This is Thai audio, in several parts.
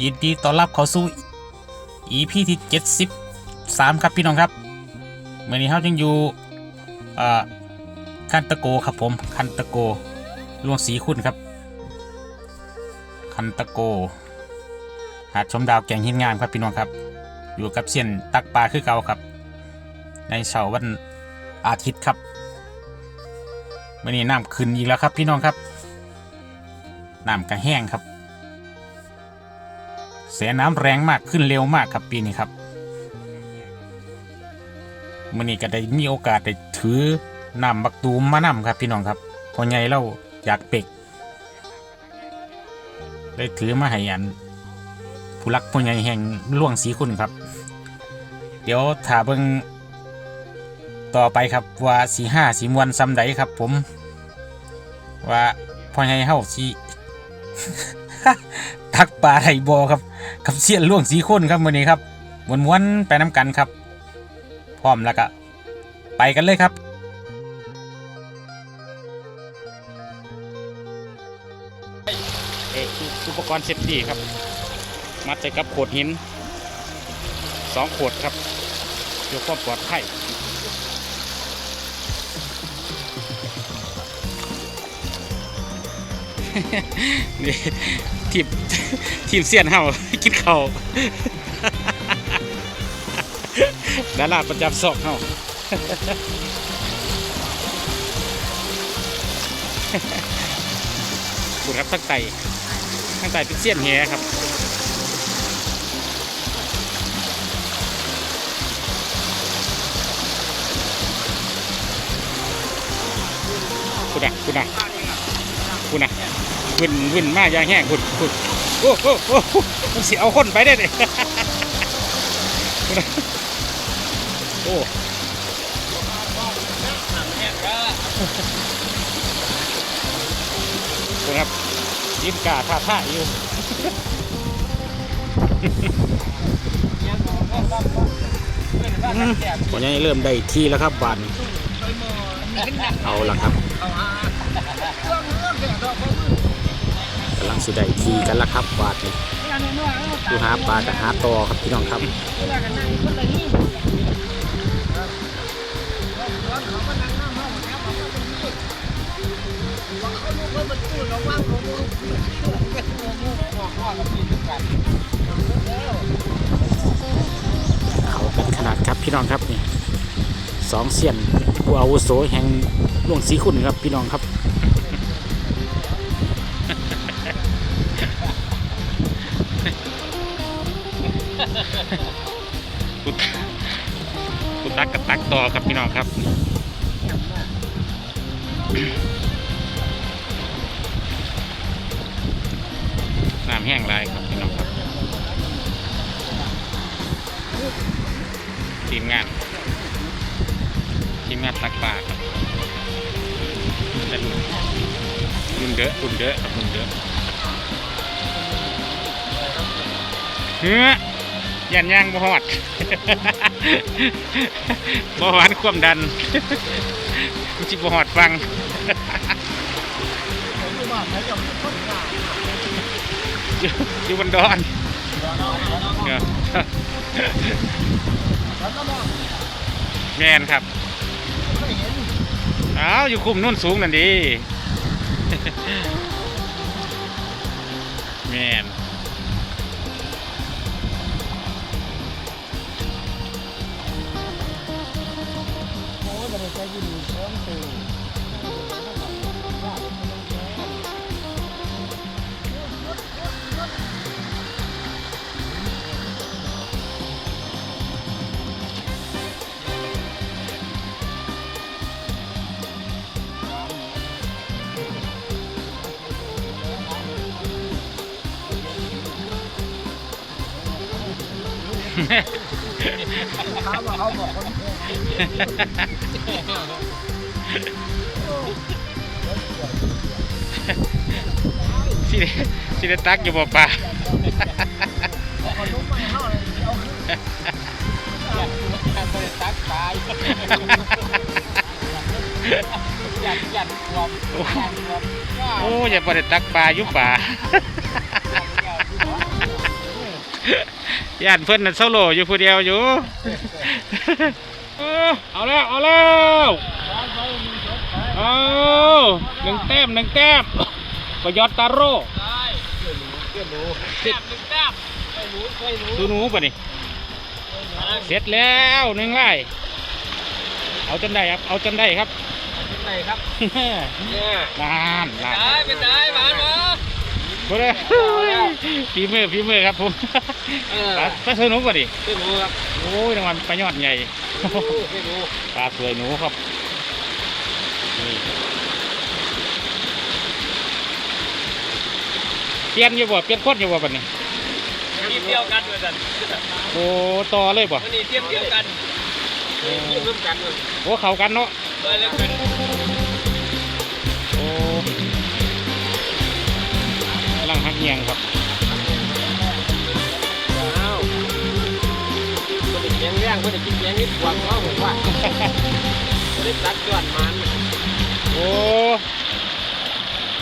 ยินดีต้อนรับเข้าสู่ EP ที่73ครับพี่น้องครับเมื่อนี้เฮายังอยู่อ่าคันตะโกครับผมคันตะโกลวงสีคุณครับ คันตะโก หาดชมดาวแกงหินงามครับพี่น้องครับ อยู่กับเสียนตักปลาคือเก่าครับ ในเช้าวันอาทิตย์ครับเมื่อนี้น้ำขึ้นอีกแล้วครับพี่น้องครับน้ำกระแห้งครับ สน้ำแรงมากขึ้นเร็วมากครับปีนี้ครับมื่อนี้ก็ได้มีโอกาสได้ถือน้ำบักตูมมานำครับพี่น้องครับพอใหญ่เราอยากเป็ก ได้ถือมาให้อันผู้รักผู้ใหญ่แห่งล่วงสีคุณครับ เดี๋ยวถาเบิงต่อไปครับว่าสีห้าสีมวนซ้ำใดครับ ผม ว่าพ่อใหญ่เฮาสีทักปลาไทบอครับ กับเสียนล่วงสีคนครับวันนี้ครับม้วนๆไปน้ำกันครับ พร้อมแล้วก็ไปกันเลยครับเอออุปกรณ์เซฟตี้ครับ มัดใส่กับโขดหินสองโขดครับเพื่อความปลอดภัยนี่ ทีมทีมเสียนเฮากินข้าดาราประจำซอกเฮาบุญครับทั้งไตทั้งไตเป็นเสียนแหครับคุณอะคุณอะคุณอะ วินวินมากยางแห้งคุณคุณโอ้โอ้โอ้มันสิเอาคนไปได้เลยคุณอะโอ้คุณครับยิ้มกาท่าท่าอยู่วันนี้เริ่มได้ที่แล้วครับบานเอาละครับ ลังสิได้ทีกันละครับบาทนี่ดูหาปลากับหาตอครับพี่น้องครับเขากันขนาดครับพี่น้องครับนี่สองเสียนผู้อาวุโสแห่งหลวงสีคุณครับพี่น้องครับ ตักต่อครับพี่น้องครับน้ำแห้งลายครับพี่น้องครับทีมงานทีมงานตักปลาครับแต่ลุนรุ่นเดอฮุนเดอะครับรุ่นเดอะเฮ้ย ยันย่างบ่ฮอดบ่หวานความดันมันจิบ่ฮอดฟังอยู่บนดอนแมนครับอ้าวอยู่คุมนุ่นสูงนั่นดีแมน Yeah. เขาบอกเขาบอกคนสิได้สิได้ตักอยู่บ่ป่าคนลุกไม่เข้าเลยเอาขึ้นอยากไปตักตายอยากอยากรวมอยากรวมโอ้อย่าบ่ได้ตักปลาอยู่ป่า ย่านเพิ่นน่ะโซโล่อยู่ผู้เดียวอยู่เออเอาแล้ว เอาแล้วเอาหนึ่งแต้มหนึ่งแต้มประยอดตาโร่เพื่อนหนูแต้มหนึ่งแต้มไปหนูไปหนูดูหนูป่ะนี่เสร็จแล้วหนึ่งไร่เอาจนได้ครับ เอาจนได้ครับเป็นไรครับเนี่ยนานนานได้เป็นได้หวานเห รอบ่ได้ฝีมือฝีมือครับผมเออปลาปลาสนุกป่ะดิเพื่อนหนูครับโอ้ยรางวัลปลายอดใหญ่เพื่อนหนูปลาสวยหนูครับนี่เปลี่ยนอยู่บ่เปลี่ยนโคตรอยู่บ่บัดนี้ทีมเดียวกันเหมือนกันโอ้ต่อเลยบ่วันนี้ทีมเดียวกันทีมร่วมกันเลยโอ้เข้ากันเนาะเลยแล้วเป็น กำลังหักเงียงครับอ้าวคนเด็กเลี้ยงเลี้ยงคนเด็กกินเลี้ยงนิดหวังเขาผมว่าคนเด็กตัดจวนมันโอ้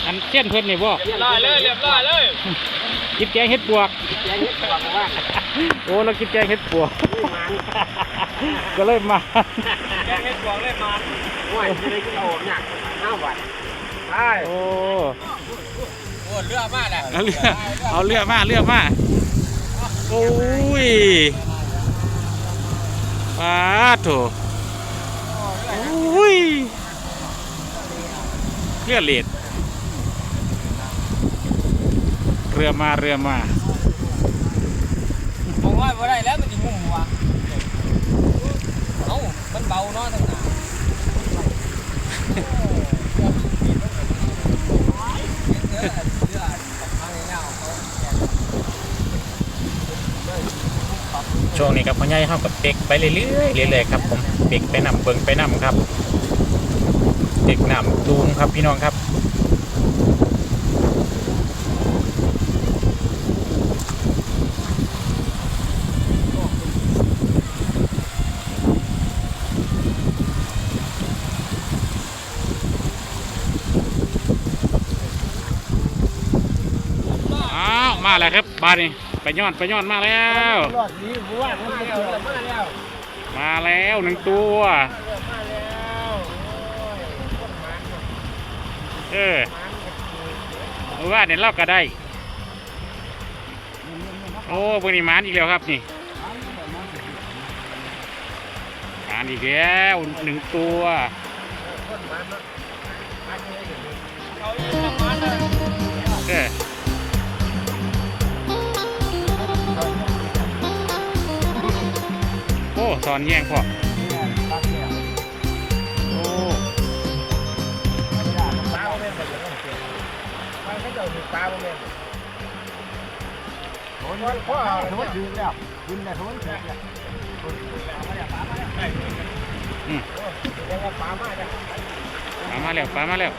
อันเช่นเพิ่นนี่บ่เรียบร้อยเลยเรียบร้อยเลยกินแกงเห็ดปวกเลี้ยงนิดหวังว่าโอ้เรากินแกงเห็ดปวกมันก็เลยมาแกงนิดหวังเลยมันโอ้ยจะได้กินโอ่หนักห้าวันใช่โอ้โอ้ เลือดมากแหละเอาเรือเอาเรือมาเรือมาโอ้ยปาโถโอ้ยเรือเลดเรือมาเรือมาผมว่าบ่ได้แล้วมันจะงุ่มว่ะเอ้ามันเบาเนาะทั้งนั้น ช่วงนี้ครับพ่อใหญ่เข้ากับเด็กไปเรื่อยๆเรื่อยๆครับผมเด็กไปนำเบิงไปนำครับ เด็กนำตูมครับพี่น้องครับ อ้าว มาแล้วครับบาดนี่ไปย้อนไปย้อนมาแล้ว รอดนี้ผมว่ามาแล้วมาแล้วมาแล้วหนึ่งตัวมาแล้วเออว่าเนี่ยเราก็ได้ โอ้บริมานอีกแล้วครับนี่มานอีกแล้วหนึ่งตัวเออ โอ้สอนแย่งพอโอ้พ่อโน้ตยืนแล้วยืนแล้วโน้ตเสร็จแล้วอืมปลามาจ้ะปลามาแล้วปลามาแล้ว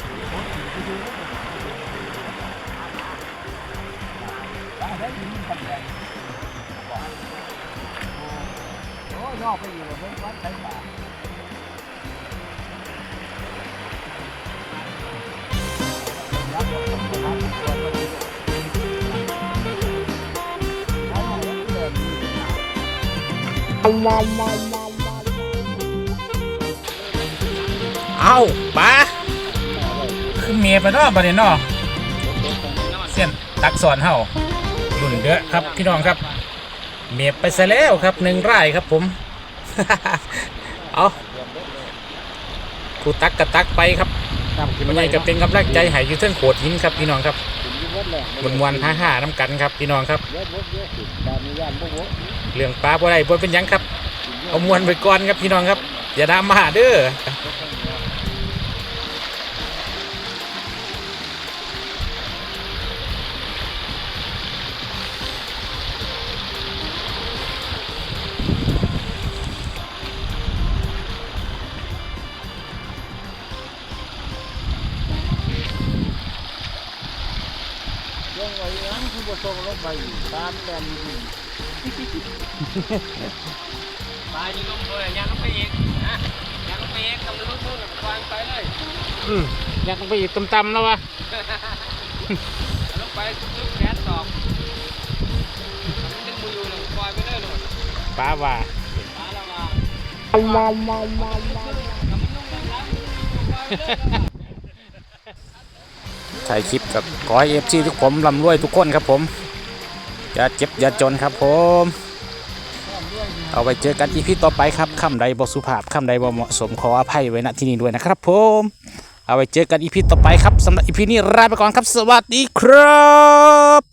ปลาได้ยินกันแดง โอ้ยอกไปอยู่เพิ่งวัดใช้ปลาเอาปลาคือเมียไปเนาะประเด็นเนาะเส้นตักสอนเฮารุ่นเด้อครับพี่น้องครับ เมียไปซะแล้วครับหนึ่งไร่ครับผม เอาครูตักกะตักไปครับมันใหญ่ก็เป็นกำลังใจให้อยูเทิงโขดหินครับพี่น้องครับมวนวันห้าห้าน้ำกันครับพี่น้องครับ เรื่องปลาบ่ได้บ่เป็นหยังครับ เอามวนไปก่อนครับพี่น้องครับ อย่าดราม่าเด้อ ยังคือบ่ส่งลงไปตามแดนปลาอยู่ลงเลยยังลงไปอีกนะยังลงไปอีกกำลังลงทุนวางไปเลยอืมอยากไปอีกตำๆแล้ววะลงไปลึกแขนตอกยังมืออยู่ป้าว่าปลาละว่า ถ่ายคลิปกับขอให้เอฟซีทุกผมร่ำรวยทุกคนครับผม อย่าเจ็บอย่าจนครับผม เอาไปเจอกันอีพีต่อไปครับคำใดบสุภาพคำใดบ่เหมาะสมขออภัยไว้ณที่นี้ด้วยนะครับผม เอาไปเจอกันอีพีต่อไปครับสำหรับอีพีนี้ลาไปก่อนครับ สวัสดีครับ